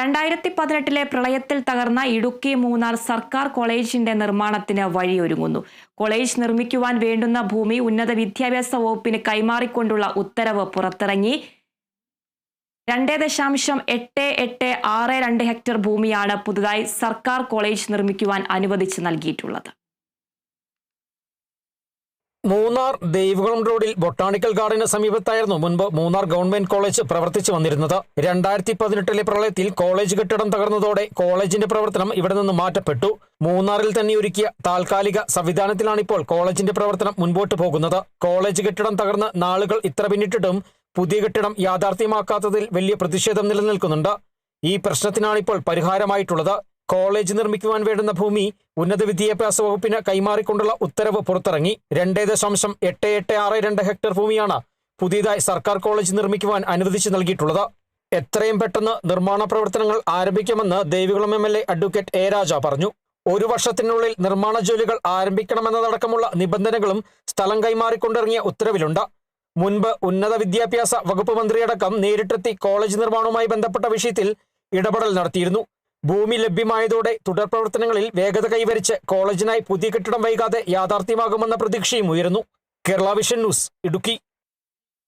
രണ്ടായിരത്തി പതിനെട്ടിലെ പ്രളയത്തിൽ തകർന്ന ഇടുക്കി മൂന്നാർ സർക്കാർ കോളേജിന്റെ നിർമ്മാണത്തിന് വഴിയൊരുങ്ങുന്നു. കോളേജ് നിർമ്മിക്കുവാൻ വേണ്ടുന്ന ഭൂമി ഉന്നത വിദ്യാഭ്യാസ വകുപ്പിന് കൈമാറിക്കൊണ്ടുള്ള ഉത്തരവ് പുറത്തിറങ്ങി. രണ്ട് ദശാംശം എട്ട് എട്ട് ആറ് രണ്ട് ഹെക്ടർ ഭൂമിയാണ് പുതുതായി സർക്കാർ കോളേജ് നിർമ്മിക്കുവാൻ അനുവദിച്ച് നൽകിയിട്ടുള്ളത്. മൂന്നാർ ദേവികുളം റോഡിൽ ബൊട്ടാണിക്കൽ ഗാർഡന് സമീപത്തായിരുന്നു മുൻപ് മൂന്നാർ ഗവൺമെന്റ് കോളേജ് പ്രവർത്തിച്ചു വന്നിരുന്നത്. രണ്ടായിരത്തി പതിനെട്ടിലെ പ്രളയത്തിൽ കോളേജ് കെട്ടിടം തകർന്നതോടെ കോളേജിന്റെ പ്രവർത്തനം ഇവിടെ നിന്ന് മാറ്റപ്പെട്ടു. മൂന്നാറിൽ തന്നെ ഒരുക്കിയ താൽക്കാലിക സംവിധാനത്തിലാണിപ്പോൾ കോളേജിന്റെ പ്രവർത്തനം മുൻപോട്ട് പോകുന്നത്. കോളേജ് കെട്ടിടം തകർന്ന് നാളുകൾ ഇത്ര പിന്നിട്ടിട്ടും പുതിയ കെട്ടിടം യാഥാർത്ഥ്യമാക്കാത്തതിൽ വലിയ പ്രതിഷേധം നിലനിൽക്കുന്നുണ്ട്. ഈ പ്രശ്നത്തിനാണിപ്പോൾ പരിഹാരമായിട്ടുള്ളത്. കോളേജ് നിർമ്മിക്കുവാൻ വേണ്ടുന്ന ഭൂമി ഉന്നത വിദ്യാഭ്യാസ വകുപ്പിന് കൈമാറിക്കൊണ്ടുള്ള ഉത്തരവ് പുറത്തിറങ്ങി. രണ്ടേ ദശാംശം എട്ട് എട്ട് ആറ് രണ്ട് ഹെക്ടർ ഭൂമിയാണ് പുതിയതായി സർക്കാർ കോളേജ് നിർമ്മിക്കുവാൻ അനുവദിച്ചു നൽകിയിട്ടുള്ളത്. എത്രയും പെട്ടെന്ന് നിർമ്മാണ പ്രവർത്തനങ്ങൾ ആരംഭിക്കുമെന്ന് Devikulam M L A advocate A Raja പറഞ്ഞു. ഒരു വർഷത്തിനുള്ളിൽ നിർമ്മാണ ജോലികൾ ആരംഭിക്കണമെന്നതടക്കമുള്ള നിബന്ധനകളും സ്ഥലം കൈമാറിക്കൊണ്ടിറങ്ങിയ ഉത്തരവിലുണ്ട്. മുൻപ് ഉന്നത വിദ്യാഭ്യാസ വകുപ്പ് മന്ത്രിയടക്കം നേരിട്ടെത്തി കോളേജ് നിർമ്മാണവുമായി ബന്ധപ്പെട്ട വിഷയത്തിൽ ഇടപെടൽ നടത്തിയിരുന്നു. ഭൂമി ലഭ്യമായതോടെ തുടർ പ്രവർത്തനങ്ങളിൽ വേഗത കൈവരിച്ച് കോളേജിനായി പുതിയ കെട്ടിടം വൈകാതെ യാഥാർത്ഥ്യമാകുമെന്ന പ്രതീക്ഷയും ഉയരുന്നു. Kerala vision news Idukki.